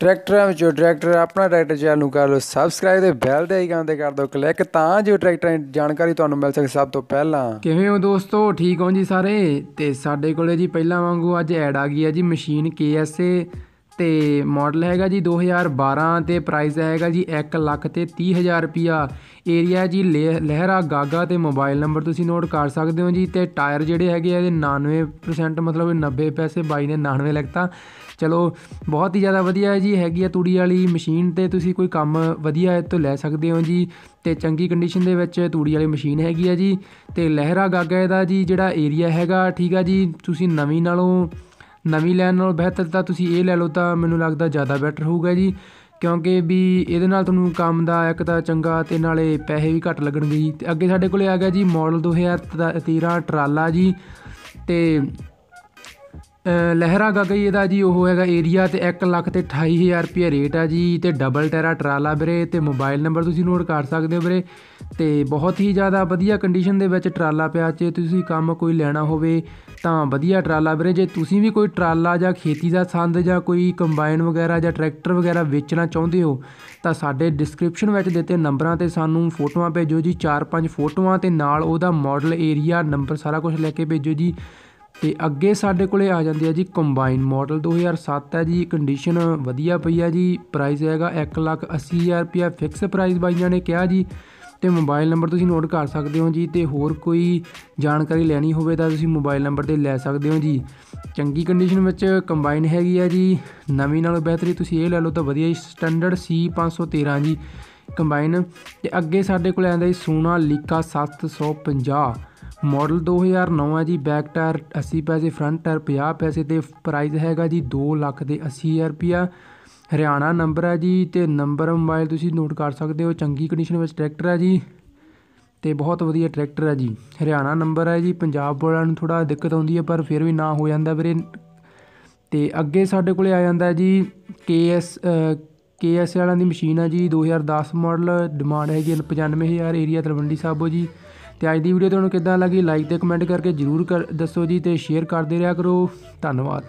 ਟਰੈਕਟਰਾਂ ਵਿੱਚੋਂ ਟਰੈਕਟਰ ਆਪਣਾ ਟਰੈਕਟਰ ਚੈਨਲ ਨੂੰ ਕਰ ਲਓ ਸਬਸਕ੍ਰਾਈਬ ਤੇ ਬੈਲ ਦੇ ਆਈਕਨ ਤੇ ਕਰ ਦਿਓ ਕਲਿੱਕ ਤਾਂ ਜੋ ਟਰੈਕਟਰਾਂ ਦੀ ਜਾਣਕਾਰੀ ਤੁਹਾਨੂੰ ਮਿਲ ਸਕੇ ਸਭ ਤੋਂ ਪਹਿਲਾਂ। ਕਿਵੇਂ ਹੋ ਦੋਸਤੋ? ਠੀਕ ਹੋ ਜੀ ਸਾਰੇ? ਤੇ ਸਾਡੇ ਕੋਲੇ ਜੀ ਪਹਿਲਾਂ ਵਾਂਗੂ ਅੱਜ ਐਡ ਆ ਗਈ ਹੈ ਜੀ ਮਸ਼ੀਨ KSA ਤੇ ਮਾਡਲ ਹੈਗਾ ਜੀ 2012 ਤੇ ਪ੍ਰਾਈਸ ਹੈਗਾ ਜੀ 1 ਲੱਖ ਤੇ 30000 ਰੁਪਿਆ ਏਰੀਆ ਜੀ ਲਹਿ- ਲਹਿਰਾ ਗਾਗਾ ਤੇ ਮੋਬਾਈਲ ਨੰਬਰ ਤੁਸੀਂ ਨੋਟ ਕਰ ਸਕਦੇ ਹੋ ਜੀ ਤੇ ਟਾਇਰ ਜਿਹੜੇ ਹੈਗੇ ਆ ਇਹਦੇ 99% ਮਤਲਬ 90 ਪੈਸੇ ਬਾਈ ਨੇ 99 ਲਿਖਤਾ ਚਲੋ ਬਹੁਤ ਹੀ ਜ਼ਿਆਦਾ ਵਧੀਆ ਹੈ ਜੀ ਹੈਗੀ ਆ ਤੂੜੀ ਵਾਲੀ ਮਸ਼ੀਨ ਤੇ ਤੁਸੀਂ ਕੋਈ ਕੰਮ ਵਧੀਆ ਇਹ ਤੋਂ ਲੈ ਸਕਦੇ ਹੋ ਜੀ ਤੇ ਚੰਗੀ ਕੰਡੀਸ਼ਨ ਦੇ ਵਿੱਚ ਤੂੜੀ ਵਾਲੀ ਮਸ਼ੀਨ ਹੈਗੀ ਆ ਜੀ ਤੇ ਲਹਿਰਾ ਗਾਗਾ ਦਾ ਜੀ ਜਿਹੜਾ ਏਰੀਆ ਹੈਗਾ ਠੀਕ ਆ ਜੀ ਤੁਸੀਂ ਨਵੀਂ ਨਾਲੋਂ ਨਵੀਂ ਲੈਣ ਨਾਲੋਂ ਬਿਹਤਰ ਤਾਂ ਤੁਸੀਂ ਇਹ ਲੈ ਲਓ ਤਾਂ ਮੈਨੂੰ ਲੱਗਦਾ ਜ਼ਿਆਦਾ ਬੈਟਰ ਹੋਊਗਾ ਜੀ। ਕਿਉਂਕਿ ਵੀ ਇਹਦੇ ਨਾਲ ਤੁਹਾਨੂੰ ਕੰਮ ਦਾ ਇੱਕ ਤਾਂ ਚੰਗਾ ਤੇ ਨਾਲੇ ਪੈਸੇ ਵੀ ਘੱਟ ਲੱਗਣਗੇ ਜੀ। ਤੇ ਅੱਗੇ ਸਾਡੇ ਕੋਲੇ ਆ ਗਿਆ ਜੀ ਮਾਡਲ 2013 ਟਰਾਲਾ ਜੀ। ਤੇ ਲਹਿਰਾ ਗਗਈ ਇਹਦਾ ਜੀ, ਉਹ ਹੈਗਾ ਏਰੀਆ ਤੇ 1 ਲੱਖ ਤੇ 28000 ਰੁਪਏ ਰੇਟ ਆ ਜੀ, ਤੇ ਡਬਲ ਟੈਰਾ ਟਰਾਲਾ ਵੀਰੇ, ਤੇ ਮੋਬਾਈਲ ਨੰਬਰ ਤੁਸੀਂ ਨੋਟ ਕਰ ਸਕਦੇ ਹੋ ਵੀਰੇ। ਤੇ ਬਹੁਤ ਹੀ ਜ਼ਿਆਦਾ ਵਧੀਆ ਕੰਡੀਸ਼ਨ ਦੇ ਵਿੱਚ ਟਰਾਲਾ ਪਿਆ, ਜੇ ਤੁਸੀਂ ਕੰਮ ਕੋਈ ਲੈਣਾ ਹੋਵੇ ਤਾਂ ਵਧੀਆ ਟਰਾਲਾ ਵੀਰੇ। ਜੇ ਤੁਸੀਂ ਵੀ ਕੋਈ ਟਰਾਲਾ ਜਾਂ ਖੇਤੀ ਦਾ ਸੰਦ ਜਾਂ ਕੋਈ ਕੰਬਾਈਨ ਵਗੈਰਾ ਜਾਂ ਟਰੈਕਟਰ ਵਗੈਰਾ ਵੇਚਣਾ ਚਾਹੁੰਦੇ ਹੋ, ਤਾਂ ਸਾਡੇ ਡਿਸਕ੍ਰਿਪਸ਼ਨ ਵਿੱਚ ਦਿੱਤੇ ਨੰਬਰਾਂ ਤੇ ਸਾਨੂੰ ਫੋਟੋਆਂ ਭੇਜੋ ਜੀ 4-5 ਫੋਟੋਆਂ ਤੇ ਨਾਲ ਉਹਦਾ ਮਾਡਲ ਏਰੀਆ ਨੰਬਰ ਸਾਰਾ ਕੁਝ ਲੈ ਕੇ ਭੇਜੋ ਜੀ। ਤੇ ਅੱਗੇ ਸਾਡੇ ਕੋਲੇ ਆ ਜਾਂਦੀ ਹੈ ਜੀ ਕੰਬਾਈਨ ਮਾਡਲ 2007 ਹੈ ਜੀ ਕੰਡੀਸ਼ਨ ਵਧੀਆ ਪਈ ਹੈ ਜੀ ਪ੍ਰਾਈਸ ਹੈਗਾ 180000 ਰੁਪਿਆ ਫਿਕਸ ਪ੍ਰਾਈਸ ਬਾਈਆਂ ਨੇ ਕਿਹਾ ਜੀ। ਤੇ ਮੋਬਾਈਲ ਨੰਬਰ ਤੁਸੀਂ ਨੋਟ ਕਰ ਸਕਦੇ ਹੋ ਜੀ, ਤੇ ਹੋਰ ਕੋਈ ਜਾਣਕਾਰੀ ਲੈਣੀ ਹੋਵੇ ਤਾਂ ਤੁਸੀਂ ਮੋਬਾਈਲ ਨੰਬਰ ਤੇ ਲੈ ਸਕਦੇ ਹੋ ਜੀ। ਚੰਗੀ ਕੰਡੀਸ਼ਨ ਵਿੱਚ ਕੰਬਾਈਨ ਹੈਗੀ ਆ ਜੀ, ਨਵੀਂ ਨਾਲੋਂ ਬਿਹਤਰੀ ਤੁਸੀਂ ਇਹ ਲੈ ਲਓ ਤਾਂ ਵਧੀਆ ਜੀ ਸਟੈਂਡਰਡ C513 ਜੀ ਕੰਬਾਈਨ ਤੇ ਅੱਗੇ ਸਾਡੇ ਕੋਲ ਆਉਂਦਾ ਜੀ ਸੋਨਾ ਲੀਕਾ 750 ਮਾਡਲ 2009 ਹੈ ਜੀ ਬੈਕ ਟਾਇਰ 80 ਪੈਸੇ ਫਰੰਟ ਟਾਇਰ 50 ਪੈਸੇ ਤੇ ਪ੍ਰਾਈਸ ਹੈਗਾ ਜੀ 2 ਲੱਖ ਦੇ 80000 ਰੁਪਿਆ ਹਰਿਆਣਾ ਨੰਬਰ ਹੈ ਜੀ, ਤੇ ਨੰਬਰ ਮੋਬਾਈਲ ਤੁਸੀਂ ਨੋਟ ਕਰ ਸਕਦੇ ਹੋ, ਚੰਗੀ ਕੰਡੀਸ਼ਨ ਵਿੱਚ ਟਰੈਕਟਰ ਹੈ ਜੀ, ਤੇ ਬਹੁਤ ਵਧੀਆ ਟਰੈਕਟਰ ਹੈ ਜੀ। ਹਰਿਆਣਾ ਨੰਬਰ ਹੈ ਜੀ, ਪੰਜਾਬ ਵਾਲਿਆਂ ਨੂੰ ਥੋੜਾ ਦਿੱਕਤ ਆਉਂਦੀ ਹੈ, ਪਰ ਫਿਰ ਵੀ ਨਾ ਹੋ ਜਾਂਦਾ ਵੀਰੇ। ਤੇ ਅੱਗੇ ਸਾਡੇ ਕੋਲੇ ਆ ਜਾਂਦਾ ਹੈ ਜੀ, KS KS ਵਾਲਿਆਂ ਦੀ ਮਸ਼ੀਨ ਆ ਜੀ 2010 ਮਾਡਲ ਡਿਮਾਂਡ ਹੈਗੀ 95000 ਏਰੀਆ ਤਲਵੰਡੀ ਸਾਬੋ ਜੀ। ਤੇ ਅੱਜ ਦੀ ਵੀਡੀਓ ਤੁਹਾਨੂੰ ਕਿੱਦਾਂ ਲੱਗੀ? ਲਾਈਕ ਤੇ ਕਮੈਂਟ ਕਰਕੇ ਜਰੂਰ ਕਰ ਦੱਸੋ ਜੀ ਤੇ ਸ਼ੇਅਰ ਕਰਦੇ ਰਿਹਾ ਕਰੋ। ਧੰਨਵਾਦ।